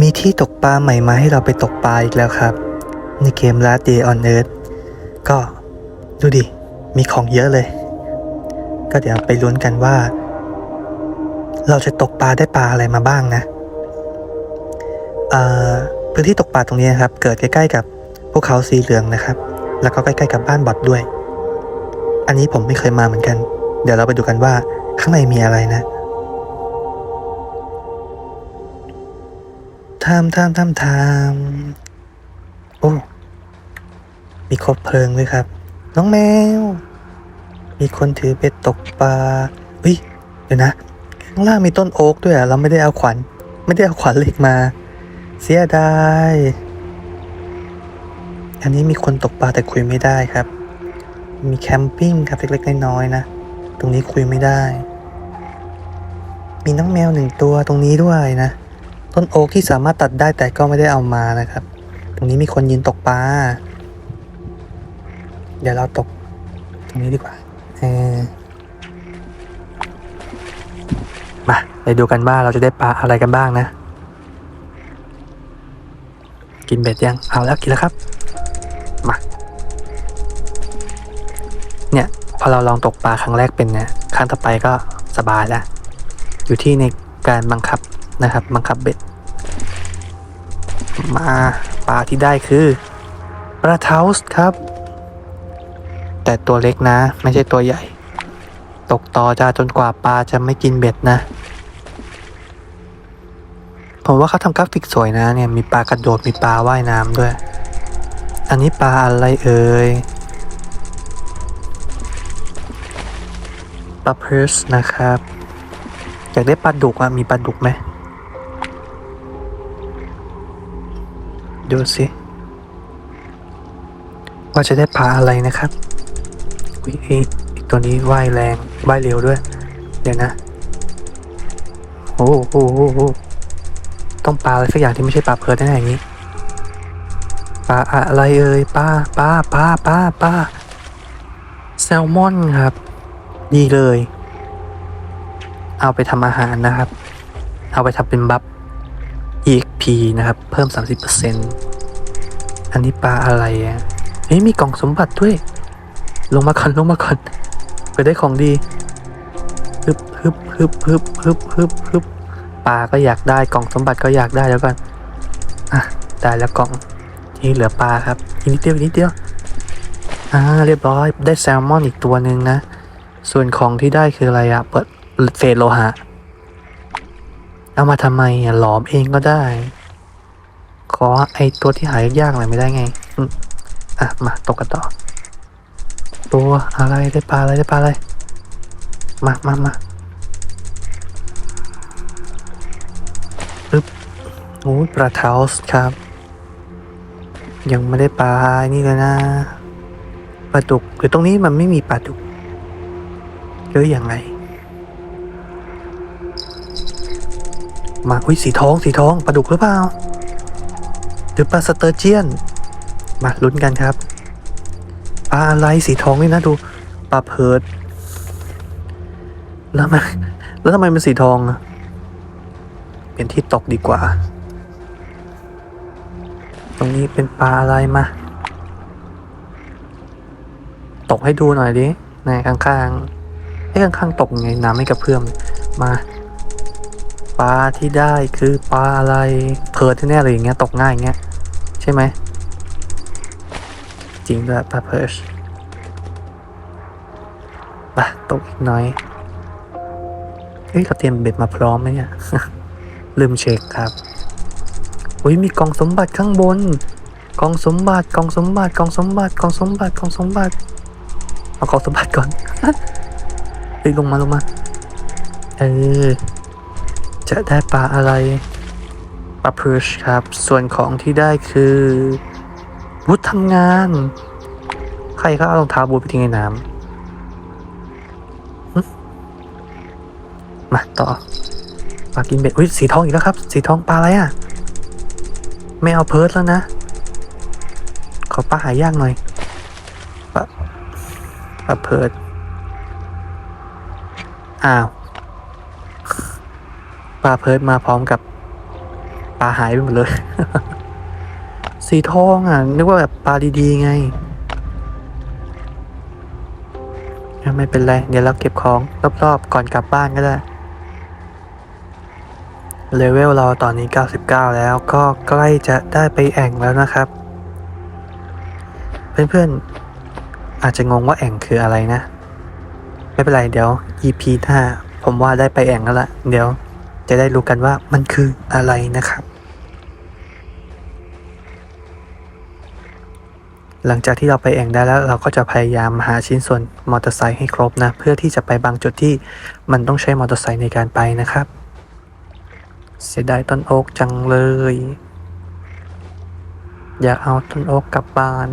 มีที่ตกปลาใหม่มาให้เราไปตกปลาอีกแล้วครับ ในเกม Last Day on Earth ก็ดูดิ มีของเยอะเลย ก็เดี๋ยวไปลุ้นกันว่า เราจะตกปลาได้ปลาอะไรมาบ้างนะพื้นที่ตกปลาตรงนี้นครับ เกิดใกล้ๆกับภูเขาสีเหลืองนะครับ แล้วก็ใกล้ๆกับบ้านบอดด้วย อันนี้ผมไม่เคยมาเหมือนกัน เดี๋ยวเราไปดูกันว่าข้างในมีอะไรนะ ทำทำทำทำโอ้ มีครบเพลิงด้วยครับ น้องแมว มีคนถือเบ็ดตกปลาเฮ้ย เดี๋ยวนะ ข้างล่างมีต้นโอ๊กด้วยอะ เราไม่ได้เอาขวัญ ไม่ได้เอาขวัญเหล็กมา เสียดาย อันนี้มีคนตกปลาแต่คุยไม่ได้ครับ มีแคมปิ้งครับเล็กๆน้อยๆนะ ตรงนี้คุยไม่ได้ มีน้องแมวหนึ่งตัวตรงนี้ด้วยนะ ต้นโอ๊กที่สามารถตัดได้แต่ก็ไม่ได้เอามานะครับ ตรงนี้มีคนยืนตกปลา เดี๋ยวเราตก ตรงนี้ดีกว่าเออมาไปดูกันว่าเราจะได้ปลาอะไรกันบ้างนะ กินเบ็ดยัง เอาแล้วกินแล้วครับ มา เนี่ย พอเราลองตกปลาครั้งแรกเป็นเนี่ยครั้งต่อไปก็สบายแล้ว อยู่ที่ในการบังคับ นะครับบังคับเบ็ด มาปลาที่ได้คือปลาเทาส์ครับ แต่ตัวเล็กนะ ไม่ใช่ตัวใหญ่ ตกต่อจะจนกว่าปลาจะไม่กินเบ็ดนะ ผมว่าเขาทำกราฟิกสวยนะเนี่ยมีปลากระโดดมีปลาว่ายน้ำด้วย อันนี้ปลาอะไรเอ่ยปลาเพิร์สนะครับ อยากได้ปลาดุกอะมีปลาดุกไหม ดูสิ ว่าจะได้ปลาอะไรนะครับอุ๊ยไอ้ตัวนี้ว่ายแรงว่ายเร็วด้วย เดี๋ยวนะ โอ้โหต้องปลาอะไรสักอย่างที่ไม่ใช่ปลาเพิร์ดแน่ๆอย่างนี้ ปลาอะไรเอ่ยปลาปลาปลาปลาปลาแซลมอนครับ ดีเลย เอาไปทำอาหารนะครับ เอาไปทำเป็นบัฟ EXP นะครับ เพิ่ม 30%อันนี้ปลาอะไรอะเฮ้ยมีกล่องสมบัติด้วย ลงมาก่อนลงมาก่อนไปได้ของดีฮึบฮึบฮึบฮึบฮึบฮึบฮึบปลาก็อยากได้กล่องสมบัติก็อยากได้แล้วกันอะได้แล้วกล่องนี่เหลือปลาครับอีกนิดเดียวอีกนิดเดียวอ่าเรียบร้อยได้แซลมอนอีกตัวหนึ่งนะ ส่วนของที่ได้คืออะไรอะเปิดเศษโลหะ เอามาทำไมอะหลอมเองก็ได้ ขอไอตัวที่หายยากหน่อยไม่ได้ไงอืมอะ มาตกกันต่อ ตัวอะไรได้ปลาอะไรได้ปลาอะไร มามามาปึ๊บโอ้ยปลาเทาส์ครับ ยังไม่ได้ปลานี่เลยนะปลาดุกหรือตรงนี้มันไม่มีปลาดุกหรือยังไง มาอุ้ยสีทองสีทองปลาดุกหรือเปล่าหรือปลาสเตอร์เจียน มาลุ้นกันครับปลาอะไรสีทองนี่นะดูปลาเพิร์ดแล้วมันแล้วทำไมมันสีทองอะเป็นที่ตกดีกว่า ตรงนี้เป็นปลาอะไรมา ตกให้ดูหน่อยดิในข้างๆให้ข้างๆตกไงน้ำไม่กระเพื่อมมา ปลาที่ได้คือปลาอะไรเพิร์ดแน่เลยอย่างเงี้ยตกง่ายอย่างเงี้ยใช่ไหมจริงด้วยปลาเพิร์ชปะตกอีกหน่อยเฮ้ยเราเตรียมเบ็ดมาพร้อมไหมเนี่ยลืมเช็คครับอุ้ยมีกล่องสมบัติข้างบนกล่องสมบัติกล่องสมบัติกล่องสมบัติกล่องสมบัติกล่องสมบัติเอากล่องสมบัติก่อนเฮ้ยลงมาลงมาเออ จะได้ปลาอะไรปลาเพิร์ชครับ ส่วนของที่ได้คือวุฒทำงาน ใครเขาเอารองเท้าบูทไปทิ้งในน้ำมาต่อปลากินเบ็ดอุ้ยสีทองอีกแล้วครับ สีทองปลาอะไรอะ ไม่เอาเพิร์ดแล้วนะ ขอปลาหายากหน่อยปลาปลาเพิร์ดอ้าว ปลาเพิร์ดมาพร้อมกับปลาหายไปหมดเลย สีทองอะ นึกว่าแบบปลาดีๆไงไม่เป็นไร เดี๋ยวเราเก็บของรอบๆก่อนกลับบ้านก็ได้เลเวลเราตอนนี้ 99 แล้วก็ใกล้จะได้ไปแอ่งแล้วนะครับ เพื่อนๆอาจจะงงว่าแอ่งคืออะไรนะ ไม่เป็นไรเดี๋ยว EP หน้าผมว่าได้ไปแอ่งแล้วละเดี๋ยว จะได้รู้กันว่ามันคืออะไรนะครับ หลังจากที่เราไปแอ่งได้แล้วเราก็จะพยายามหาชิ้นส่วนมอเตอร์ไซค์ให้ครบนะ เพื่อที่จะไปบางจุดที่มันต้องใช้มอเตอร์ไซค์ในการไปนะครับ เสียดายต้นโอ๊กจังเลย อยากเอาต้นโอ๊กกลับบ้าน